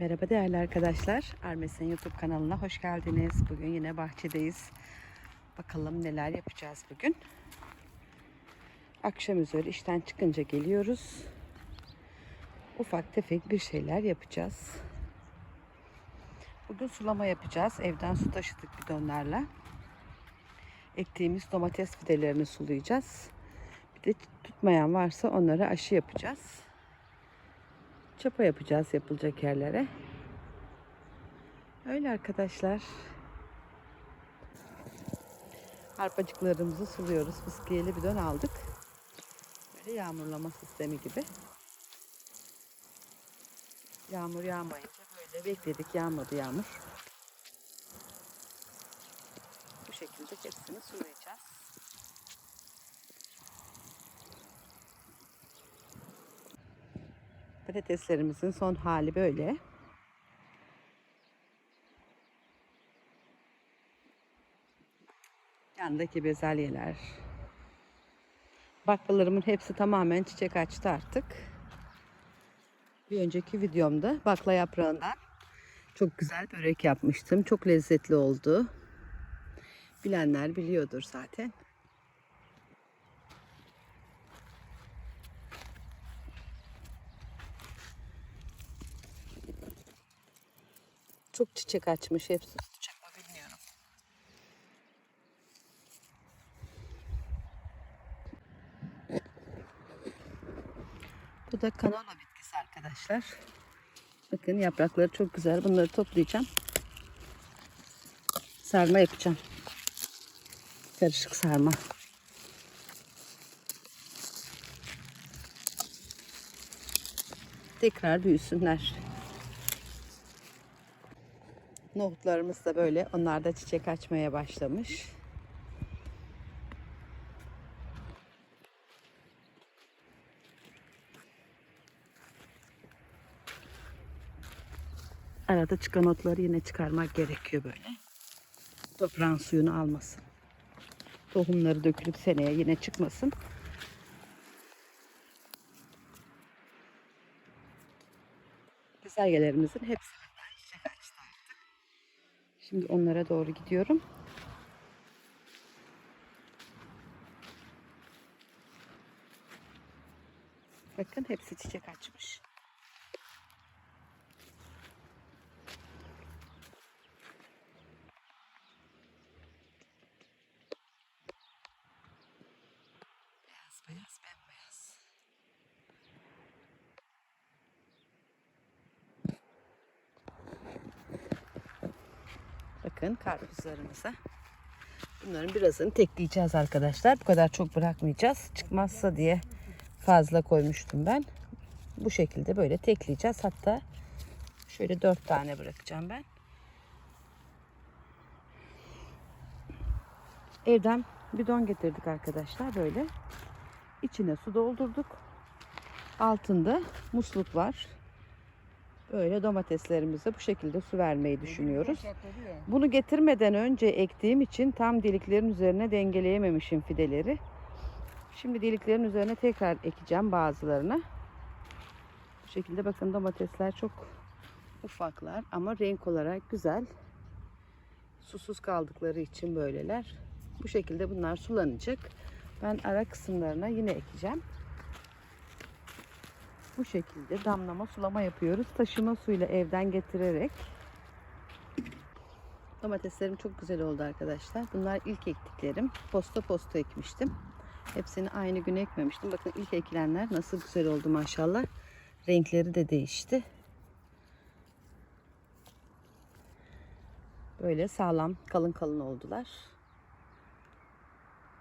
Merhaba değerli arkadaşlar. Armes'in YouTube kanalına hoş geldiniz. Bugün yine bahçedeyiz. Bakalım neler yapacağız bugün. Akşam üzeri işten çıkınca geliyoruz. Ufak tefek bir şeyler yapacağız. Bugün sulama yapacağız. Evden su taşıdık bidonlarla. Ektiğimiz domates fidelerini sulayacağız. Bir de tutmayan varsa onlara aşı yapacağız. Çapa yapacağız yapılacak yerlere. Öyle arkadaşlar. Arpacıklarımızı suluyoruz. Fıskiyeli bidon aldık. Böyle yağmurlama sistemi gibi. Yağmur yağmayınca böyle bekledik. Yağmadı yağmur. Bu şekilde hepsini sulayacağız. Patateslerimizin son hali böyle. Yandaki bezelyeler. Baklalarımın hepsi tamamen çiçek açtı artık. Bir önceki videomda bakla yaprağından çok güzel börek yapmıştım. Çok lezzetli oldu. Bilenler biliyordur zaten. Çok çiçek açmış. Hepsi tutacak. Bu da kanola bitkisi arkadaşlar. Bakın yaprakları çok güzel. Bunları toplayacağım. Sarma yapacağım. Karışık sarma. Tekrar büyüsünler. Nohutlarımız da böyle. Onlar da çiçek açmaya başlamış. Arada çıkan otları yine çıkarmak gerekiyor böyle. Toprağın suyunu almasın. Tohumları dökülüp seneye yine çıkmasın. Güzelgelerimizin hepsi çiçek açtı artık. Şimdi onlara doğru gidiyorum. Bakın hepsi çiçek açmış. Bakın karpuzlarımıza. Bunların birazını tekleyeceğiz arkadaşlar. Bu kadar çok bırakmayacağız. Çıkmazsa diye fazla koymuştum ben. Bu şekilde böyle tekleyeceğiz. Hatta şöyle dört tane bırakacağım ben. Evden bidon getirdik arkadaşlar böyle. İçine su doldurduk. Altında musluk var. Böyle domateslerimize bu şekilde su vermeyi düşünüyoruz. Bunu getirmeden önce ektiğim için tam deliklerin üzerine dengeleyememişim fideleri. Şimdi deliklerin üzerine tekrar ekeceğim bazılarını. Bu şekilde bakın domatesler çok ufaklar ama renk olarak güzel. Susuz kaldıkları için böyleler. Bu şekilde bunlar sulanacak. Ben ara kısımlarına yine ekeceğim. Bu şekilde damlama sulama yapıyoruz. Taşıma suyla evden getirerek. Domateslerim çok güzel oldu arkadaşlar. Bunlar ilk ektiklerim. Posta posta ekmiştim. Hepsini aynı gün ekmemiştim. Bakın ilk ekilenler nasıl güzel oldu maşallah. Renkleri de değişti. Böyle sağlam kalın kalın oldular.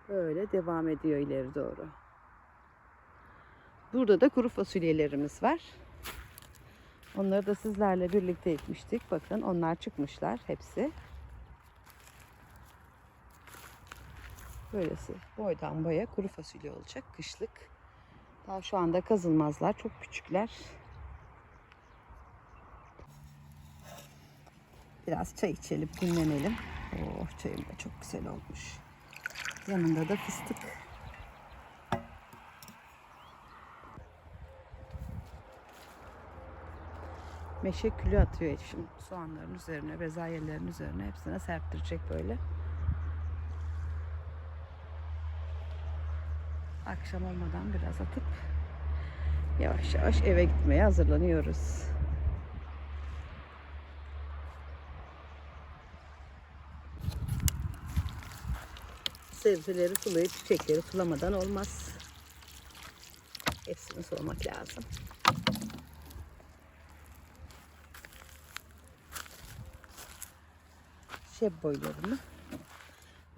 Böyle devam ediyor ileri doğru. Burada da kuru fasulyelerimiz var. Onları da sizlerle birlikte ekmiştik. Bakın onlar çıkmışlar hepsi. Böylesi boydan boya kuru fasulye olacak kışlık. Daha şu anda kazılmazlar. Çok küçükler. Biraz çay içelim, dinlenelim. Oh çayım da çok güzel olmuş. Yanında da fıstık. Meşe külü atıyor eşim soğanların üzerine, bezelyelerin üzerine hepsine serptirecek böyle. Akşam olmadan biraz atıp yavaş yavaş eve gitmeye hazırlanıyoruz. Sebzeleri sulayıp çiçekleri sulamadan olmaz. Hepsini sulamak lazım. Şeb boylarımı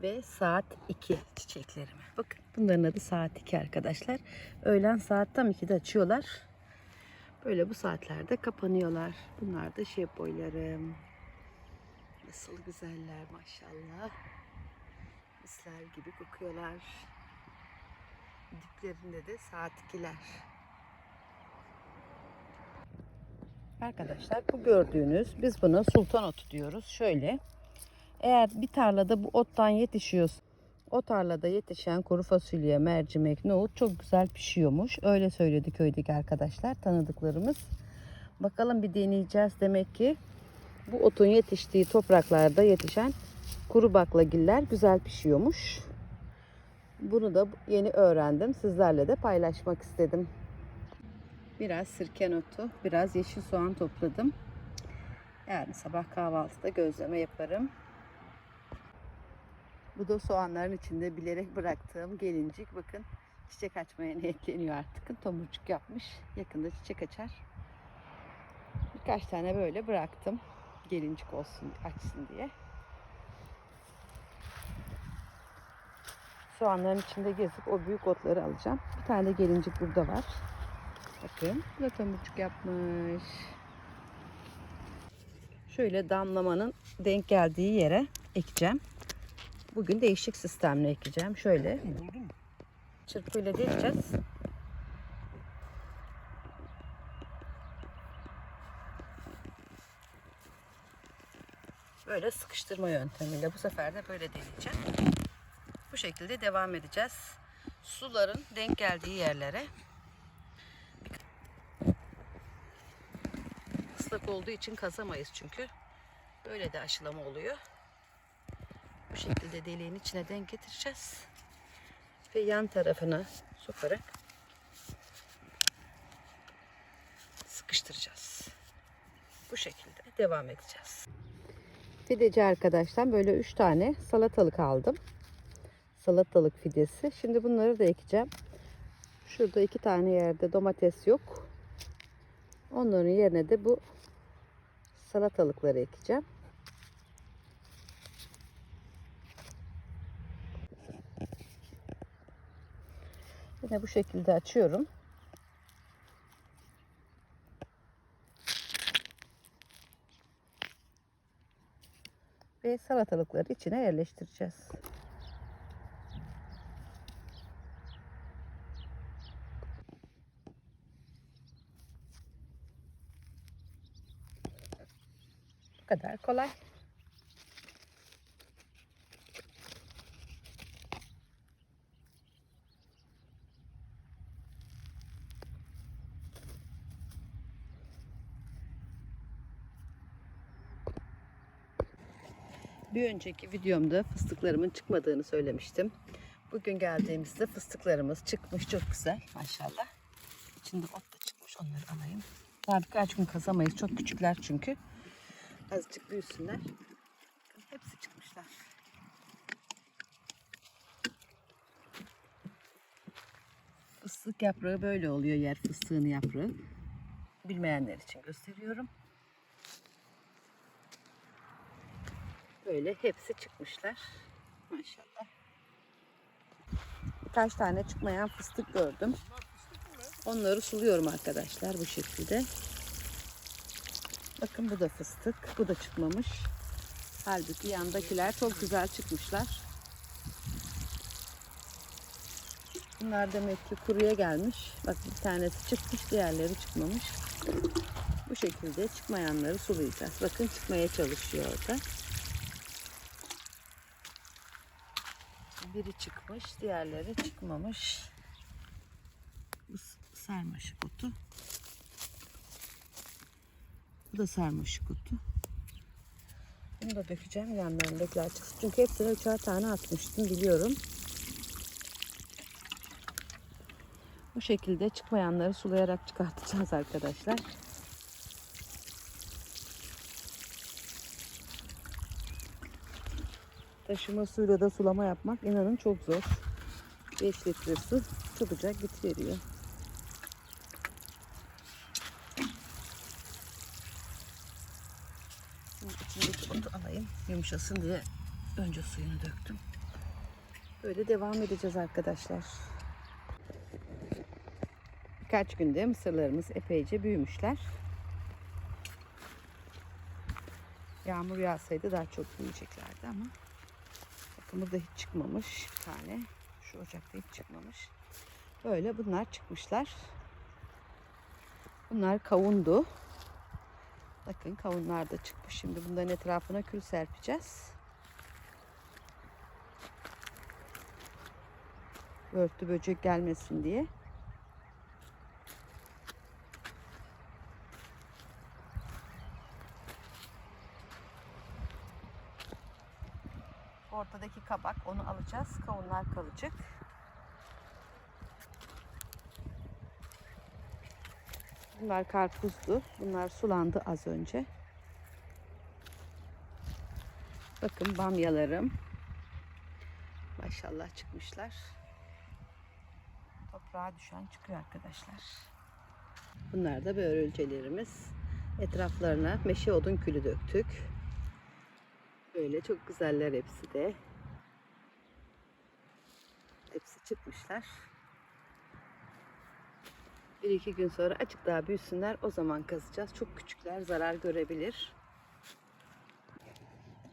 ve saat 2 çiçeklerimi. Bakın bunların adı saat 2 arkadaşlar. Öğlen saat tam 2'de açıyorlar. Böyle bu saatlerde kapanıyorlar. Bunlar da şeb boylarım. Nasıl güzeller maşallah. Misler gibi kokuyorlar. Diplerinde de saat 2'ler. Arkadaşlar bu gördüğünüz biz buna sultan otu diyoruz. Şöyle eğer bir tarlada bu ottan yetişiyor o tarlada yetişen kuru fasulye, mercimek, nohut çok güzel pişiyormuş. Öyle söyledi köydeki arkadaşlar tanıdıklarımız. Bakalım bir deneyeceğiz. Demek ki bu otun yetiştiği topraklarda yetişen kuru baklagiller güzel pişiyormuş. Bunu da yeni öğrendim. Sizlerle de paylaşmak istedim. Biraz sirken otu, biraz yeşil soğan topladım. Yani sabah kahvaltıda gözleme yaparım. Bu da soğanların içinde bilerek bıraktığım gelincik. Bakın çiçek açmaya niyetleniyor artık. Tomurcuk yapmış. Yakında çiçek açar. Birkaç tane böyle bıraktım. Gelincik olsun, açsın diye. Soğanların içinde gezip o büyük otları alacağım. Bir tane de gelincik burada var. Bakın bu da tomurcuk yapmış. Şöyle damlamanın denk geldiği yere ekeceğim. Bugün değişik sistemle ekeceğim. Şöyle çırpıyla deleceğiz. Böyle sıkıştırma yöntemiyle bu sefer de böyle deleceğim. Bu şekilde devam edeceğiz. Suların denk geldiği yerlere ıslak olduğu için kazamayız çünkü. Böyle de aşılama oluyor. Bu şekilde deliğin içine denk getireceğiz. Ve yan tarafına sokarak sıkıştıracağız. Bu şekilde devam edeceğiz. Fideci arkadaşlar böyle 3 tane salatalık aldım. Salatalık fidesi. Şimdi bunları da ekeceğim. Şurada iki tane yerde domates yok. Onların yerine de bu salatalıkları ekeceğim. Yine bu şekilde açıyorum. Ve salatalıkları içine yerleştireceğiz. Bu kadar kolay. Bir önceki videomda fıstıklarımın çıkmadığını söylemiştim. Bugün geldiğimizde fıstıklarımız çıkmış çok güzel maşallah. İçinde ot da çıkmış onları alayım. Daha birkaç gün kazamayız. Çok küçükler çünkü. Azıcık büyüsünler. Hepsi çıkmışlar. Fıstık yaprağı böyle oluyor yer fıstığın yaprağı. Bilmeyenler için gösteriyorum. Böyle hepsi çıkmışlar. Maşallah. Birkaç tane çıkmayan fıstık gördüm. Onları suluyorum arkadaşlar bu şekilde. Bakın bu da fıstık. Bu da çıkmamış. Halbuki yandakiler çok güzel çıkmışlar. Bunlar demek ki kuruya gelmiş. Bak bir tanesi çıkmış, diğerleri çıkmamış. Bu şekilde çıkmayanları sulayacağız. Bakın çıkmaya çalışıyor orada. Biri çıkmış, diğerleri çıkmamış. Bu sarmaşık otu. Bu da sarmaşık otu. Bunu da dökeceğim yanlarındakiler çıksın. Çünkü hepsine üçer tane atmıştım biliyorum. Bu şekilde çıkmayanları sulayarak çıkartacağız arkadaşlar. Taşıma suyla da sulama yapmak inanın çok zor. 5 litre su çabucak bitiveriyor. Şimdi içindeki otu alayım yumuşasın diye önce suyunu döktüm. Böyle devam edeceğiz arkadaşlar. Birkaç günde mısırlarımız epeyce büyümüşler. Yağmur yağsaydı daha çok büyüyeceklerdi ama burada hiç çıkmamış bir tane. Şu ocakta hiç çıkmamış. Böyle bunlar çıkmışlar. Bunlar kavundu. Bakın kavunlar da çıkmış. Şimdi bunların etrafına kül serpeceğiz. Örtü böcek gelmesin diye. Ortadaki kabak onu alacağız. Kavunlar kalacak. Bunlar karpuzdu. Bunlar sulandı az önce. Bakın bamyalarım. Maşallah çıkmışlar. Toprağa düşen çıkıyor arkadaşlar. Bunlar da börülcelerimiz. Etraflarına meşe odun külü döktük. Böyle çok güzeller hepsi de. Hepsi çıkmışlar. Bir iki gün sonra açık daha büyüsünler. O zaman kazacağız. Çok küçükler zarar görebilir.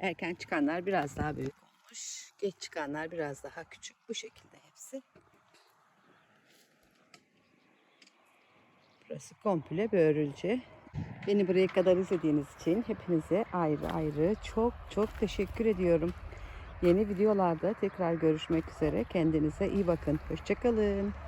Erken çıkanlar biraz daha büyük olmuş. Geç çıkanlar biraz daha küçük. Bu şekilde hepsi. Burası komple börülce. Beni buraya kadar izlediğiniz için hepinize ayrı ayrı çok çok teşekkür ediyorum. Yeni videolarda tekrar görüşmek üzere. Kendinize iyi bakın. Hoşçakalın.